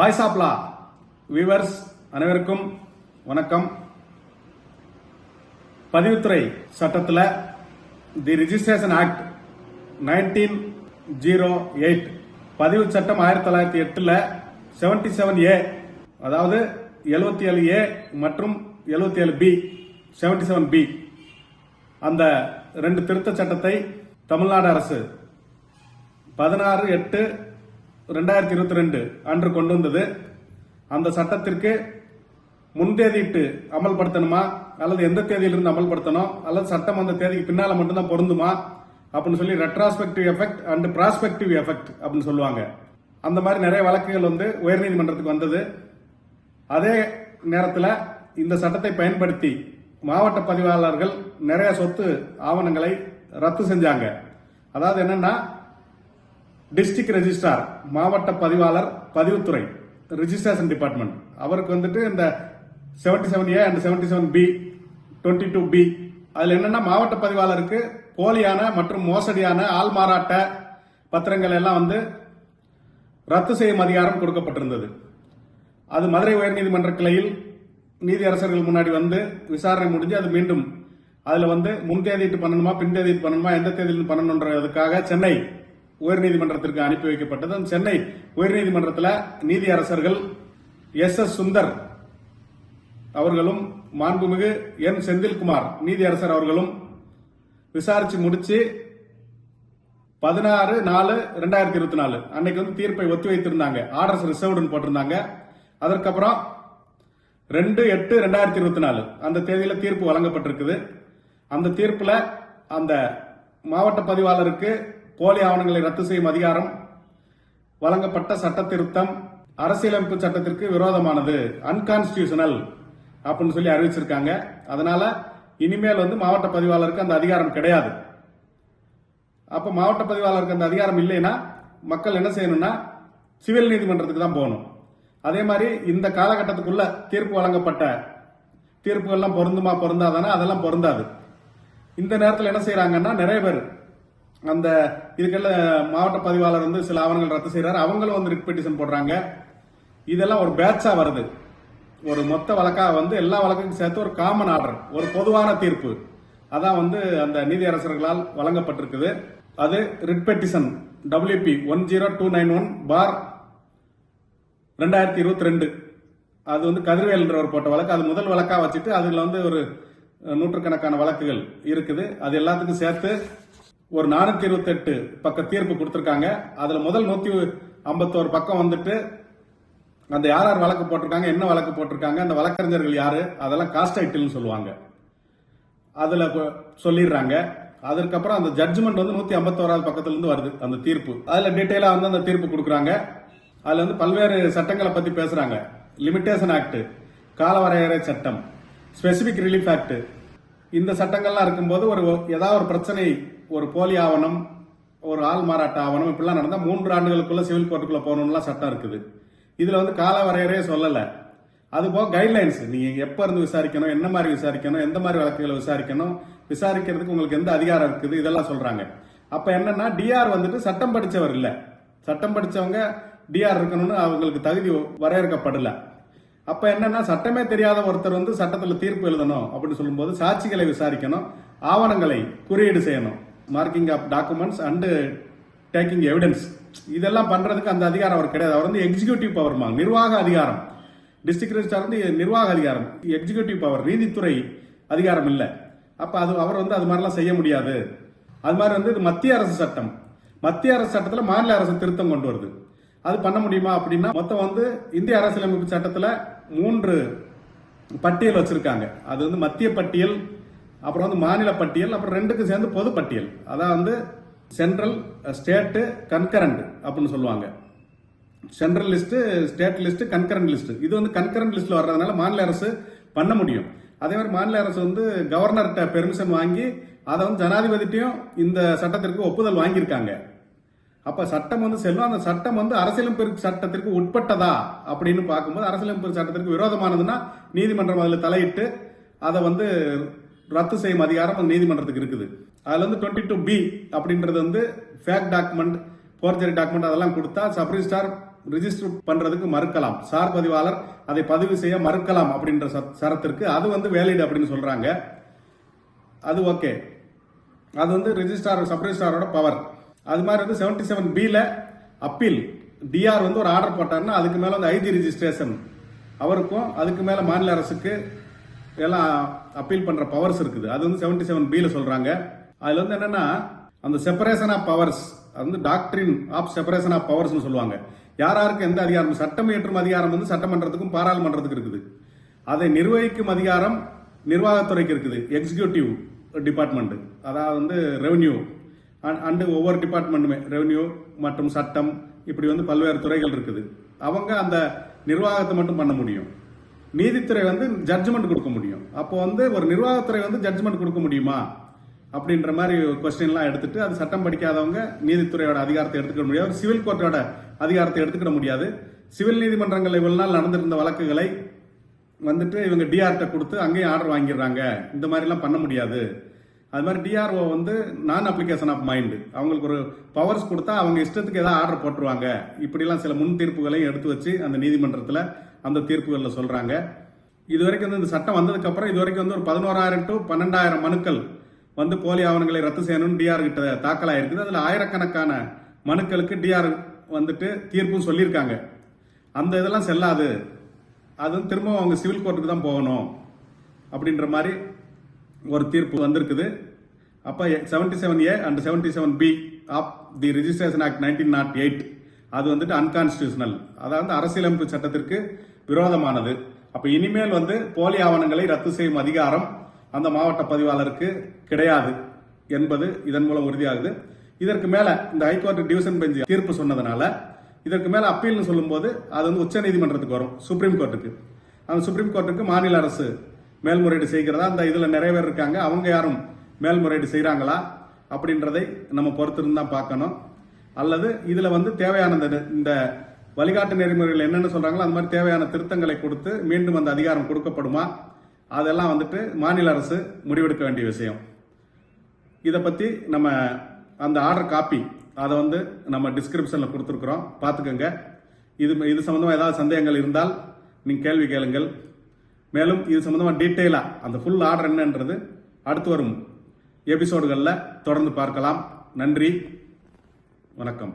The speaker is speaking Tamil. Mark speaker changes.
Speaker 1: வாய்ஸ் ஆப்லா வியூவர்ஸ் அனைவருக்கும் வணக்கம். பதிவுத்துறை சட்டத்தில் the registration act nineteen zero eight பதிவு சட்டம் ஆயிரத்தி தொள்ளாயிரத்தி எட்டில் செவன்டி செவன் ஏ அதாவது எழுபத்தி ஏழு ஏ மற்றும் எழுபத்தி ஏழு பி செவன்டி செவன் பி. அந்த ரெண்டு திருத்த சட்டத்தை தமிழ்நாடு அரசு பதினாறு எட்டு ரெண்டாயிரத்தி இருபத்தி ரெண்டு அன்று கொண்டு வந்தது. அந்த சட்டத்திற்கு முன்தேதியிட்டு அமல்படுத்தணுமா? அல்லது எந்த தேதியிலிருந்து அமல்படுத்தணும்? அல்லது சட்டம் அந்த தேதிக்கு பின்னால மட்டும்தான் பொருந்துமா? அப்படின்னு சொல்லி retrospective effect and prospective effect அப்படின்னு சொல்லுவாங்க. அந்த மாதிரி நிறைய வழக்குகள் வந்து உயர்நீதிமன்றத்துக்கு வந்தது. அதே நேரத்தில் இந்த சட்டத்தை பயன்படுத்தி மாவட்ட பதிவாளர்கள் நிறைய சொத்து ஆவணங்களை ரத்து செஞ்சாங்க. அதாவது என்னன்னா டிஸ்ட்ரிக்ட் ரெஜிஸ்ட்ரார் மாவட்ட பதிவாளர் பதிவுத்துறை ரிஜிஸ்ட்ரேஷன் டிபார்ட்மெண்ட் அவருக்கு வந்துட்டு இந்த seventy seven A and seventy seven B twenty two B அதில் என்னென்னா மாவட்ட பதிவாளருக்கு போலியான மற்றும் மோசடியான ஆள் மாறாட்ட பத்திரங்கள் எல்லாம் வந்து ரத்து செய்யும் அதிகாரம் கொடுக்கப்பட்டிருந்தது. அது மதுரை உயர்நீதிமன்ற கிளையில் நீதியரசர்கள் முன்னாடி வந்து விசாரணை முடிஞ்சு அது மீண்டும் அதில் வந்து முன்தேதிட்டு பண்ணணுமா பின்தேதிட்டு பண்ணணுமா எந்த தேதியில் பண்ணணுன்றதுக்காக சென்னை உயர்நீதிமன்றத்திற்கு அனுப்பி வைக்கப்பட்டது. சென்னை உயர்நீதிமன்றத்தில் நீதியரசர்கள் எஸ் எஸ் சுந்தர் அவர்களும் மாண்புமிகு என் செந்தில்குமார் நீதியரசர் அவர்களும் விசாரிச்சு முடிச்சு பதினாறு நாலு ரெண்டாயிரத்தி இருபத்தி நாலு அன்னைக்கு வந்து தீர்ப்பை ஒத்தி வைத்திருந்தாங்க. ஆர்டர்ஸ் ரிசர்வ்டுன்னு போட்டிருந்தாங்க. அதற்கப்புறம் ரெண்டு எட்டு ரெண்டாயிரத்தி இருபத்தி நாலு அந்த தேதியில் தீர்ப்பு வழங்கப்பட்டிருக்குது. அந்த தீர்ப்பில் அந்த மாவட்ட பதிவாளருக்கு போலி ஆவணங்களை ரத்து செய்யும் அதிகாரம் வழங்கப்பட்ட சட்ட திருத்தம் அரசியலமைப்பு சட்டத்திற்கு விரோதமானது அன்கான்ஸ்டியூஷனல் அப்படின்னு சொல்லி அறிவிச்சிருக்காங்க. அதனால இனிமேல் வந்து மாவட்ட பதிவாளருக்கு அந்த அதிகாரம் கிடையாது. அப்ப மாவட்ட பதிவாளருக்கு அந்த அதிகாரம் இல்லைன்னா மக்கள் என்ன செய்யணும்னா சிவில் நீதிமன்றத்துக்கு தான் போகணும். அதே மாதிரி இந்த காலகட்டத்துக்குள்ள தீர்ப்பு வழங்கப்பட்ட தீர்ப்புகள்லாம் பொருந்துமா பொருந்தாதானா அதெல்லாம் பொருந்தாது. இந்த நேரத்தில் என்ன செய்யறாங்கன்னா நிறைய பேர் அந்த இதுக்கெல்லாம் மாவட்ட பதிவாளர் வந்து சில ஆவணங்கள் ரத்து செய்கிறாரு அவங்களும் வந்து ரிட் பெட்டிஷன் போடுறாங்க. இதெல்லாம் ஒரு பேட்சா வருது. ஒரு மொத்த வழக்காக வந்து எல்லா வழக்குக்கும் சேர்த்து ஒரு காமன் ஆர்டர் ஒரு பொதுவான தீர்ப்பு. அதான் வந்து அந்த நீதியரசர்களால் வழங்கப்பட்டிருக்குது. அது writ petition WP one zero two nine one bar ரெண்டாயிரத்தி இருபத்தி ரெண்டு. அது வந்து கதிர்வேல்ன்றவர் போட்ட வழக்கு. அது முதல் வழக்காக வச்சுட்டு அதில் வந்து ஒரு நூற்றுக்கணக்கான வழக்குகள் இருக்குது. அது எல்லாத்துக்கும் சேர்த்து ஒரு நானூத்தி இருபத்தி எட்டு பக்க தீர்ப்பு கொடுத்திருக்காங்க. அதுல முதல் நூத்தி ஐம்பத்தோரு பக்கம் வந்துட்டு அந்த யார் யார் வழக்கு போட்டிருக்காங்க என்ன வழக்கு போட்டிருக்காங்க அந்த வழக்கறிஞர்கள் யாரு அதெல்லாம் காஸ்ட் ஐட்டில்னு சொல்லுவாங்க. அதுல சொல்லிடுறாங்க. அதற்கப்புறம் அந்த ஜட்ஜ்மெண்ட் வந்து நூத்தி ஐம்பத்தோராவது பக்கத்துல இருந்து வருது அந்த தீர்ப்பு. அதுல டீட்டெயிலா வந்து அந்த தீர்ப்பு கொடுக்குறாங்க. அதுல வந்து பல்வேறு சட்டங்களை பத்தி பேசுறாங்க. லிமிட்டேஷன் ஆக்ட் காலவரையறை சட்டம் ஸ்பெசிபிக் ரிலீஃப் ஆக்ட் இந்த சட்டங்கள்லாம் இருக்கும்போது ஒரு ஏதாவது ஒரு பிரச்சனை ஒரு போலி ஆவணம் ஒரு ஆள் மாறாட்ட ஆவணம் இப்படிலாம் நடந்தால் மூன்று ஆண்டுகளுக்குள்ள சிவில் கோர்ட்டுக்குள்ள போகணும்லாம் சட்டம் இருக்குது. இதில் வந்து கால வரையறையே சொல்லலை. அது போக கைட்லைன்ஸ் நீங்கள் எப்போ இருந்து விசாரிக்கணும் என்ன மாதிரி விசாரிக்கணும் எந்த மாதிரி வழக்குகளை விசாரிக்கணும் விசாரிக்கிறதுக்கு உங்களுக்கு எந்த அதிகாரம் இருக்குது இதெல்லாம் சொல்கிறாங்க அப்போ என்னன்னா டிஆர் வந்துட்டு சட்டம் படித்தவர் இல்லை. சட்டம் படித்தவங்க டிஆர் இருக்கணும்னு அவங்களுக்கு தகுதி வரையறுக்கப்படலை. அப்போ என்னன்னா சட்டமே தெரியாத ஒருத்தர் வந்து சட்டத்தில் தீர்ப்பு எழுதணும் அப்படின்னு சொல்லும்போது சாட்சிகளை விசாரிக்கணும் ஆவணங்களை குறியீடு செய்யணும். Marking of documents and taking evidence இதெல்லாம் பண்ணுறதுக்கு அந்த அதிகாரம் அவர் கிடையாது. அவர் வந்து எக்ஸிகியூட்டிவ் பவர்மா நிர்வாக அதிகாரம். டிஸ்ட்ரிக்ட் ரெஜிஸ்டார் வந்து நிர்வாக அதிகாரம். எக்ஸிகியூட்டிவ் பவர் நீதித்துறை அதிகாரம் இல்லை. அப்போ அது அவர் வந்து அது மாதிரிலாம் செய்ய முடியாது. அது மாதிரி வந்து இது மத்திய அரசு சட்டம். மத்திய அரசு சட்டத்தில் மாநில அரசு திருத்தம் கொண்டு வருது. அது பண்ண முடியுமா அப்படின்னா மொத்தம் வந்து இந்திய அரசியலமைப்பு சட்டத்தில் மூன்று பட்டியல் வச்சிருக்காங்க. அது வந்து மத்திய பட்டியல் அப்புறம் வந்து மாநில பட்டியல் அப்புறம் ரெண்டுக்கும் சேர்ந்து பொது பட்டியல். அதான் வந்து சென்ட்ரல் ஸ்டேட்டு கன்கரண்ட் அப்படின்னு சொல்லுவாங்க. Central list state list concurrent list இது வந்து கன்கரண்ட் லிஸ்ட்ல வர்றதுனால மாநில அரசு பண்ண முடியும். அதே மாதிரி மாநில அரசு வந்து கவர்னர்கிட்ட பெர்மிஷன் வாங்கி அதை வந்து ஜனாதிபதிட்டையும் இந்த சட்டத்திற்கு ஒப்புதல் வாங்கியிருக்காங்க. அப்ப சட்டம் வந்து செல்லும் அந்த சட்டம் வந்து அரசியலமைப்பு சட்டத்திற்கு உட்பட்டதா அப்படின்னு பார்க்கும்போது அரசியலமைப்பு சட்டத்திற்கு விரோதமானதுன்னா நீதிமன்றம் அதில் தலையிட்டு அதை வந்து ரத்து செய்யும் அதிகாரம் அந்த நீதிமன்றத்துக்கு இருக்குது. அதில் வந்து டுவெண்ட்டி டூ பி அப்படின்றது வந்து ஃபேக் டாக்குமெண்ட் போர்ஜரி டாக்குமெண்ட் அதெல்லாம் கொடுத்தா சப் ரிஜிஸ்டார் ரிஜிஸ்டர் பண்றதுக்கு மறுக்கலாம். சார் பதிவாளர் அதை பதிவு செய்ய மறுக்கலாம் அப்படின்ற சரத்திற்கு அது வந்து வேலிட் அப்படின்னு சொல்றாங்க. அது ஓகே அது வந்து ரிஜிஸ்டார் சப் ரிஜிஸ்ட்ராரோட பவர் அது மாதிரி வந்து செவன்டி செவன் பில அப்பீல் டிஆர் வந்து ஒரு ஆர்டர் போட்டார்னா அதுக்கு மேலே வந்து ஐஜி ரிஜிஸ்ட்ரேஷன் அவருக்கும் அதுக்கு மேலே மாநில அரசுக்கு எல்லாம் அப்பீல் பண்ற பவர்ஸ் இருக்குது. அது வந்து செவன்டி செவன் பில சொல்றாங்க. அதுல வந்து என்னன்னா அந்த செப்பரேஷன் ஆஃப் பவர்ஸ் அது வந்து டாக்டரின் ஆஃப் செப்பரேஷன் ஆஃப் பவர்ஸ்னு சொல்லுவாங்க. யார் யாருக்கு எந்த அதிகாரம்? சட்டம் இயற்றும் அதிகாரம் வந்து சட்டமன்றத்துக்கும் பாராளுமன்றத்துக்கும் இருக்குது. அதை நிர்வகிக்கும் அதிகாரம் நிர்வாகத்துறைக்கு இருக்குது. எக்ஸிக்யூட்டிவ் டிபார்ட்மெண்ட் அதாவது வந்து ரெவன்யூ அண்டு ஒவ்வொரு டிபார்ட்மெண்ட்டுமே ரெவன்யூ மற்றும் சட்டம் இப்படி வந்து பல்வேறு துறைகள் இருக்குது. அவங்க அந்த நிர்வாகத்தை மட்டும் பண்ண முடியும். நீதித்துறை வந்து ஜட்ஜ்மெண்ட் கொடுக்க முடியும். அப்போ வந்து ஒரு நிர்வாகத்துறை வந்து ஜட்ஜ்மெண்ட் கொடுக்க முடியுமா? அப்படின்ற மாதிரி கொஸ்டின்லாம் எடுத்துட்டு அது சட்டம் படிக்காதவங்க நீதித்துறையோட அதிகாரத்தை எடுத்துக்க முடியாது. ஒரு சிவில் கோர்ட்டோட அதிகாரத்தை எடுத்துக்கிட முடியாது. சிவில் நீதிமன்றங்கள் இவ்வளவு நாள் நடந்திருந்த வழக்குகளை வந்துட்டு இவங்க டிஆர்கிட்ட கொடுத்து அங்கேயும் ஆர்டர் வாங்கிடுறாங்க. இந்த மாதிரிலாம் பண்ண முடியாது. அது மாதிரி டிஆர்ஓ வந்து நான் அப்ளிகேஷன் ஆஃப் மைண்டு அவங்களுக்கு ஒரு பவர்ஸ் கொடுத்தா அவங்க இஷ்டத்துக்கு ஏதாவது ஆர்டர் போட்டுருவாங்க. இப்படிலாம் சில முன் தீர்ப்புகளையும் எடுத்து வச்சு அந்த நீதிமன்றத்தில் அந்த தீர்ப்புகளில் சொல்கிறாங்க இது வரைக்கும் வந்து இந்த சட்டம் வந்ததுக்கப்புறம் இது வரைக்கும் வந்து ஒரு பதினோராயிரம் டு பன்னெண்டாயிரம் மனுக்கள் வந்து போலி ஆவணங்களை ரத்து செய்யணும்னு டிஆர் கிட்ட தாக்கல் ஆயிருக்குது அதில் ஆயிரக்கணக்கான மனுக்களுக்கு டிஆர் வந்துட்டு தீர்ப்பும் சொல்லியிருக்காங்க. அந்த இதெல்லாம் செல்லாது. அது திரும்ப திரும்பவும் அவங்க சிவில் கோர்ட்டுக்கு தான் போகணும் அப்படின்ற மாதிரி ஒரு தீர்ப்பு வந்திருக்குது. அப்போ seventy seven A and seventy seven B of the registration act nineteen nought eight அது வந்துட்டு அன்கான்ஸ்டியூஷனல் அதாவது அரசியலமைப்பு சட்டத்திற்கு விரோதமானது. அப்ப இனிமேல் வந்து போலி ஆவணங்களை ரத்து செய்யும் அதிகாரம் அந்த மாவட்ட பதிவாளருக்கு கிடையாது என்பது இதன் மூலம் உறுதியாகுது. இதற்கு மேல இந்த ஹைகோர்ட் டிவிஷன் பெஞ்ச் தீர்ப்பு சொன்னதுனால இதற்கு மேல அப்பீல்னு சொல்லும்போது அது வந்து உச்ச நீதிமன்றத்துக்கு வரும் சுப்ரீம் கோர்ட்டுக்கு அந்த சுப்ரீம் கோர்ட்டுக்கு மாநில அரசு மேல்முறையீடு செய்கிறதா? அந்த இதுல நிறைய பேர் இருக்காங்க. அவங்க யாரும் மேல்முறையீடு செய்கிறாங்களா அப்படின்றதை நம்ம பொறுத்திருந்து தான் பார்க்கணும். அல்லது இதுல வந்து தேவையான இந்த- இந்த வழிகாட்டு நெறிமுறைகள் என்னென்ன சொல்றாங்களோ அந்த மாதிரி தேவையான திருத்தங்களை கொடுத்து மீண்டும் அந்த அதிகாரம் கொடுக்கப்படுமா? அதெல்லாம் வந்துட்டு மாநில அரசு முடிவெடுக்க வேண்டிய விஷயம். இதை பற்றி நம்ம அந்த ஆர்டர் காப்பி அதை வந்து நம்ம டிஸ்கிரிப்ஷனில் கொடுத்துருக்குறோம். பார்த்துக்கோங்க. இது இது சம்மந்தமாக ஏதாவது சந்தேகங்கள் இருந்தால் நீங்கள் கேள்வி கேளுங்கள். மேலும் இது சம்மந்தமாக டீட்டெயிலாக அந்த ஃபுல் ஆர்டர் என்னன்றது அடுத்து வரும் எபிசோடுகளில் தொடர்ந்து பார்க்கலாம். நன்றி. வணக்கம்.